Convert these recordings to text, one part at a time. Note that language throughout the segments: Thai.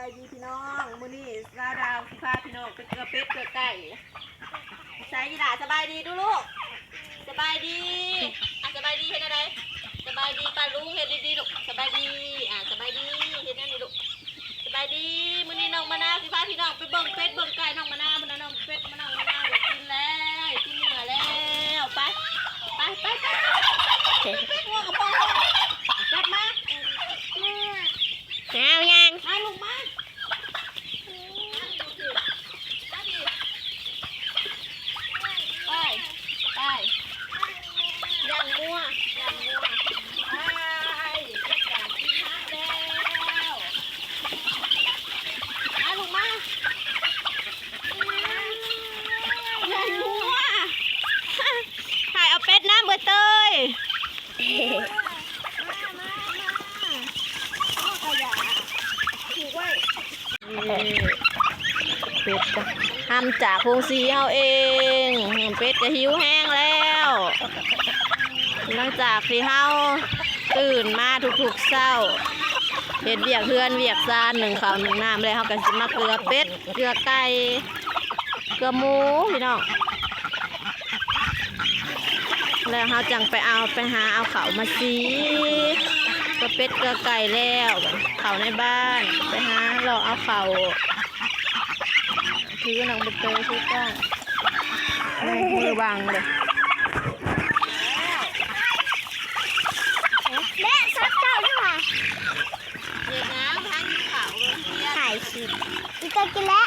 ายดีพี่น้องมื้อนี้ลาดาวสิพาพี่น้องไปเกลือเป็ดเกลือไก่ใส่ยีหลาสบายดีดูลูกสบายดีอะสบายดีเห็นอะไรสบายดีป้าลุงเห็นดีๆลูกสบายดีอะสบายดีเห็นนั่นนี่ลูกสบายดีมื้อนี้น้องมานาวสิพาพี่น้องไปเบิ่งเป็ดเบิ่งไก่น้องมะนาวมื้อนั้นน้องเป็ดมะนาวมะนาวอยากกินแล้วกินเหนื่อยแล้วไปไปไปไปเป็ดงัวกับพ่อเป็ดมา เอายัง มาลูกมาไป ไปย่างงัวย่างงัวไปอยากกินน้ำแล้วมาลูกมาย่างงัวถ่ายเอาเป็ดน้ำเบอร์เตยมามามาเอาขยะถูกไว้ เป็ดก็ทำจากพงสีเอาเอง เป็ดก็หิวแห้งแล้วหลังจากที่เฮาตื่นมาทุกๆเช้าเห็ดเวียกเพื่อนเวียกซานหนึ่งข้าวหนึ่งน้ำเลยเฮาก็สิมาเกลือเป็ดเกลือไก่เกลือหมูพี่น้องแล้วเฮาจังไปเอาไปหาเอาเขามาซีกลือเป็ด เกลือไก่แล้วเขาในบ้านไปหาเราเอาเขาวถือหนังบุตเตอร์ถือกล้องมือวางเลยแม่ซักเจ้าด้วยค่ะเด็กน้ำทั้งเขาเลยเรียนถ่ายคลิปอีกก็กินแล้ว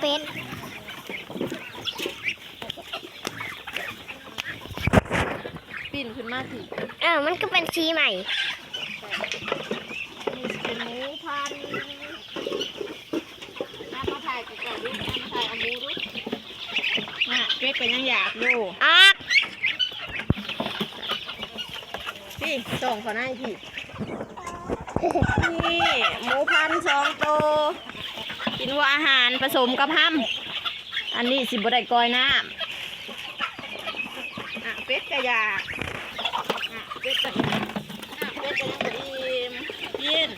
เป็ดปิ่นขึ้นมาสิเออมันก็เป็นสีใหม่มีสกินหมูพันน้ำมาถ่ายกันก่อนดิน้ำมาถ่ายเอาหมูดูน่ะเป็ดก็ยังอยากดูออกพี่ส่งเขาหน้าพี่นี่หมูพันสองตัว ตัวอาหารผสมกับห้ำอันนี้สิบได้กอยน้ำอะเป็ดกระยากอะเป็ดกระอะเป็ดกระยังบ่อิ่มกิน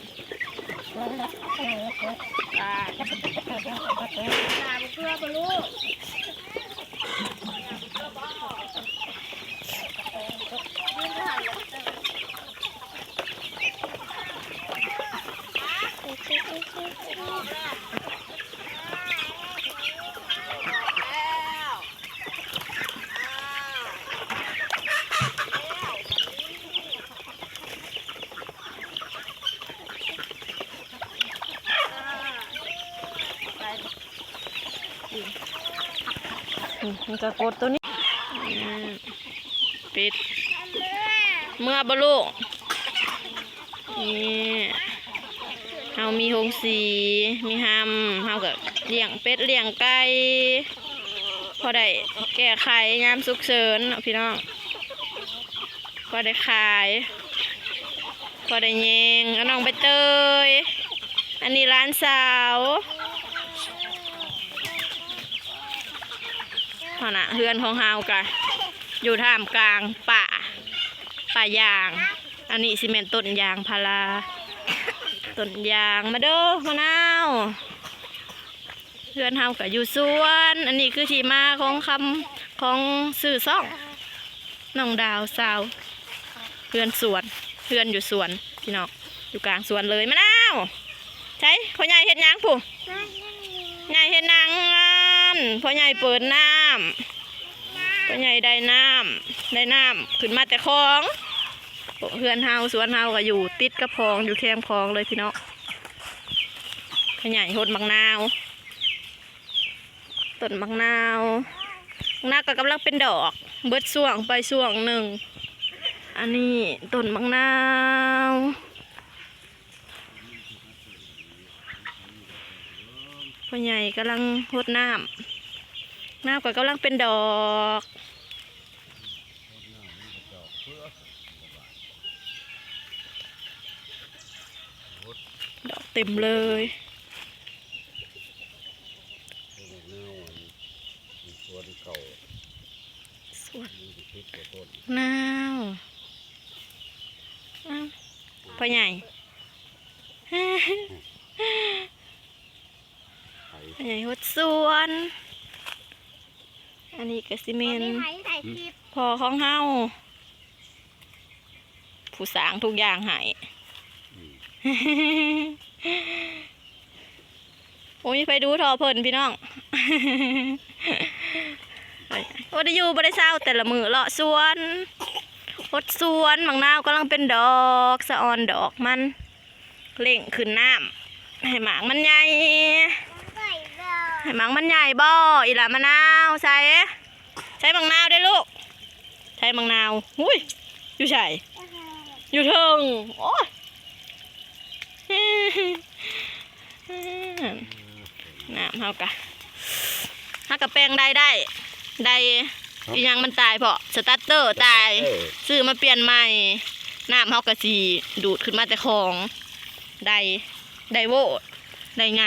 ตาตายเกลือปะลูก มันจะกดตัวนี้ปิด เมื่อบลูกนี่เฮามีหงสี มีหำเฮากับเลี้ยงเป็ดเลี้ยงไก่พอได้แก้ไขยามสุกเสริญเนาพี่น้องพอได้ขายพอได้เยงอาน้องไปเตย อันนี้ร้านสาว พอนะเฮือนของเฮากะอยู่ท่ามกลางป่าป่ายาง อันนี้ซีเมนต์ต้นยางพาราต้นยางมาเด้อมะนาวเพื่อนเฮากับอยู่สวน อันนี้คือที่มาของคำของสื่อซ่องน้องดาวสาวเพื่อนสวนเพื่อนอยู่สวนพี่น้องอยู่กลางสวนเลยมะนาวใช่พ่อใหญ่เฮ็ดหยังผู้ใหญ่เฮ็ดนัง พ่อใหญ่เปิดน้ำพ่อใหญ่ได้น้ำได้น้ำขึ้นมาแต่คลองเพื่อนเฮาสวนเฮาก็อยู่ติดกับคลองอยู่แคมคลองเลยพี่น้องขยายหดมักนาวต้นมักนาวมักนาวก็กำลังเป็นดอก เบิดส่วงไปส่วงหนึ่งอันนี้ต้นมักนาวพ่อใหญ่กำลังหดน้ำ น้ำก็กำลังเป็นดอกดอกเต็มเลยส่วนเก่าสวนมีทิศตัวต้นนาวอ้าวพ่อใหญ่ไผ่พ่อใหญ่หดสวน อันนี้กสิเมนถ่ายถ่ายคลิปพอของเฮาผู้สร้างทุกอย่างให้โอ้ยไปดูทอเพิ่นพี่น้องโอ้ได้อยู่บ่ได้เศร้าแต่ละมือเลาะสวนรดสวนบางนาวกำลังเป็นดอกสะออนดอกมันเล่งขึ้นน้ำให้หมากมันใหญ่ให้หมากมันใหญ่บ่อีหละมะนาวใส่ใช้บางนาวได้อลูก ใช้บางนาวหุ้ยอยู่ใส่อยู่เทิงโอ้ยน้ำเฮากะเฮากะแปลงได้ได้ได้อีหยังมันตายเพราะสตาร์เตอร์ตายเอ้ยซื้อมาเปลี่ยนใหม่น้ำเฮากะสีดูดขึ้นมาแต่ของได้ได้โวดได้ไง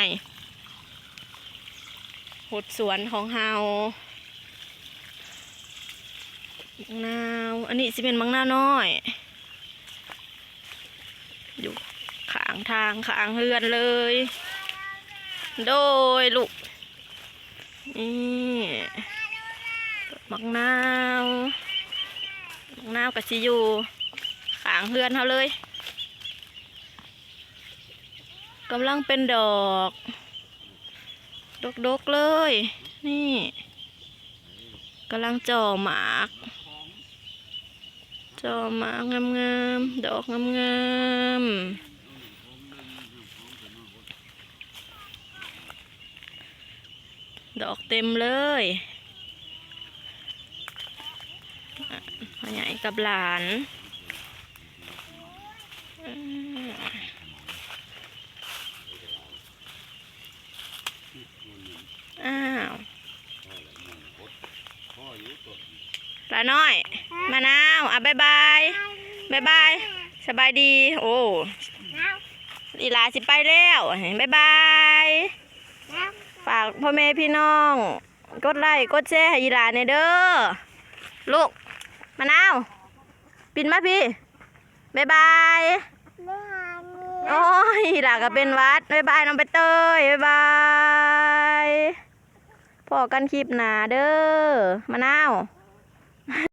หดสวนของเฮามังนาว อันนี้สิเป็นมังนาวน้อย อยู่ขางทางขางเรือนเลย โดยลูก นี่มักนาวมักนาวกับซิอยู่ขางเฮือนเขาเลยกำลังเป็นดอก ดกๆเลย นี่กำลังจ่อหมากจ่อหมากงามๆดอกงามๆดอกเต็มเลยพ่อใหญ่กับหลานอ อ้าวหลานน้อย มะนาว อะบายบายบายบาย สบายดี โอ้อีหลาสิไปแล้วบายบาย ฝากพ่อแม่พี่น้อง กดไลค์ กดแชร์ให้ยีหลาในอยเด้อ ลูก มะนาว ปินมาพี่บ๊ายบาย โอ้ยหลาก็เป็นหวัดบ๊ายบายน้องไปเตยบ๊ายบาย พอกันคลิปหนาเด้อมะนาว